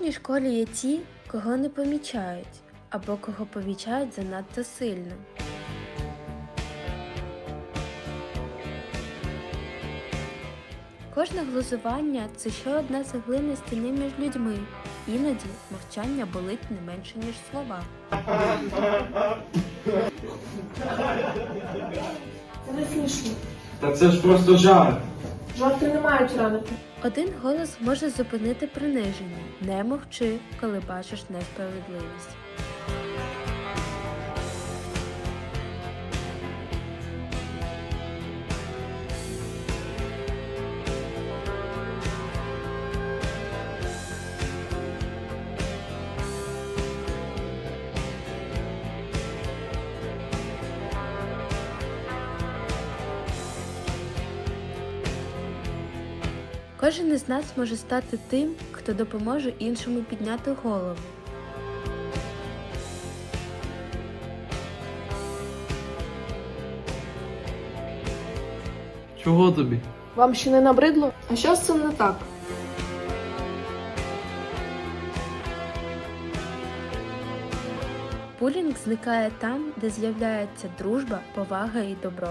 кожній школі є ті, кого не помічають, або кого помічають занадто сильно. Кожне глузування це ще одна цеглина стіни між людьми. Іноді мовчання болить не менше, ніж слова. Та це ж просто жарт. Жарти не мають ранити. Один голос може зупинити приниження. Не мовчи, коли бачиш несправедливість. Кожен із нас може стати тим, хто допоможе іншому підняти голову. Чого тобі? Вам ще не набридло? А що з цим не так? Булінг зникає там, де з'являється дружба, повага і добро.